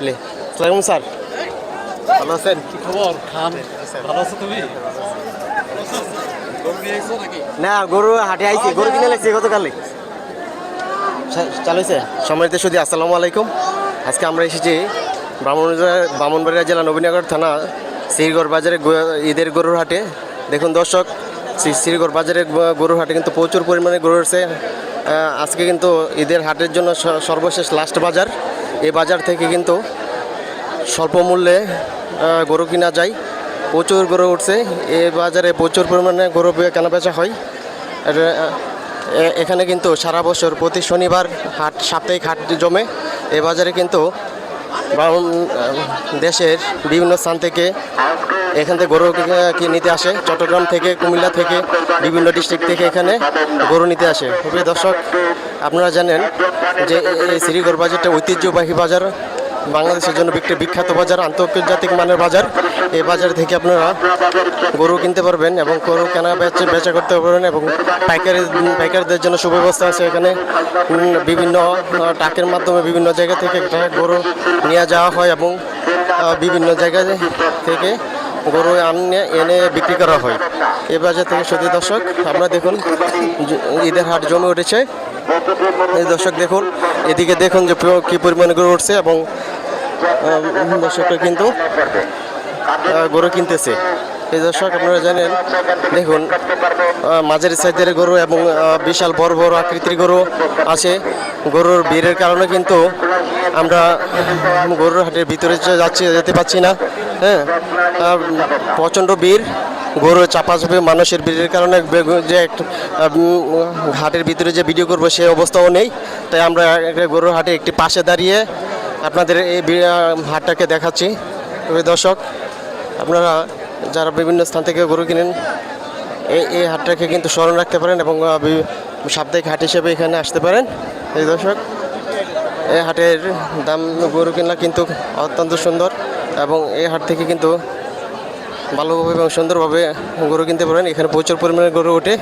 লে সালাম স্যার। ভালো আছেন? কি খবর? খান ভালো আছো তুমি? না গরু হাটে আইছি। গরু কিনে লাগছে গতকালে চালাইছে সম্মানিত সুদী আসসালামু আলাইকুম। আজকে আমরা এসেছি ব্রাহ্মণবাড়িয়া ব্রাহ্মণবাড়িয়া জেলা নবীনগর থানা শ্রীগড় বাজারে ঈদের গরুর হাটে। দেখুন দর্শক শ্রী- শ্রীগড় বাজারে গরুর হাটে কিন্তু প্রচুর পরিমাণে গরু রয়েছে। আজকে কিন্তু ঈদের হাটের জন্য স- সর্বশেষ লাস্ট বাজার। এই বাজার থেকে কিন্তু স্বল্প মূল্যে গরু কিনা যায়। প্রচুর গরু উঠছে। এ বাজারে প্রচুর পরিমাণে গরু কেনা বেচা হয়। এ- এখানে কিন্তু সারা বছর প্রতি শনিবার হাট, সাপ্তাহিক হাট জমে। এ বাজারে কিন্তু বাউন- দেশের বিভিন্ন স্থান থেকে এখান থেকে গরু নিতে আসে। চট্টগ্রাম থেকে, কুমিল্লা থেকে, বিভিন্ন ডিস্ট্রিক্ট থেকে এখানে গরু নিতে আসে। প্রিয় দর্শক, আপনারা জানেন যে এই শ্রীগড় বাজারটা ঐতিহ্যবাহী বাজার। বাংলাদেশের জন্য একটি বিখ্যাত বাজার, আন্তর্জাতিক মানের বাজার। এই বাজার থেকে আপনারা গরু কিনতে পারবেন এবং গরু কেনা বেচা বেচা করতে পারবেন এবং পাইকারি পাইকারদের জন্য সুব্যবস্থা আছে এখানে। বিভিন্ন ট্রাকের মাধ্যমে বিভিন্ন জায়গা থেকে গরু নিয়ে যাওয়া হয় এবং বিভিন্ন জায়গা থেকে গরু আনে, এনে বিক্রি করা হয়। এ বাজার থেকে সত্যি দর্শক আপনারা দেখুন, ঈদের হাট জমে উঠেছে। এই দর্শক দেখুন, এদিকে দেখুন যে কি পরিমাণে গরু উঠছে এবং দর্শকরা কিন্তু গরু কিনতেছে। এই দর্শক আপনারা জানেন, দেখুন মাঝের সাইজের গরু এবং বিশাল বড় বড় আকৃতির গরু আছে। গরুর ভিড়ের কারণে কিন্তু আমরা গরুর হাটের ভিতরে যাচ্ছি, যেতে পাচ্ছি না। হ্যাঁ প্রচণ্ড ভিড়। গরু চাপা চাপে মানুষের ভিড়ের কারণে যে হাটের ভিতরে যে ভিডিও করব সেই অবস্থাও নেই। তাই আমরা গরুর হাটে একটি পাশে দাঁড়িয়ে আপনাদের এই হাটটাকে দেখাচ্ছি। দর্শক, আপনারা যারা বিভিন্ন স্থান থেকে গরু কিনেন, এই এই হাটটাকে কিন্তু স্মরণ রাখতে পারেন এবং সাপ্তাহিক হাট হিসেবে এখানে আসতে পারেন। এই দর্শক, এই হাটের দাম গরু কিনা কিন্তু অত্যন্ত সুন্দর এবং এই হাট থেকে কিন্তু ভালোভাবে এবং সুন্দরভাবে গরু কিনতে পারেন এখানে প্রচুর পরিমাণে গরু ওঠে।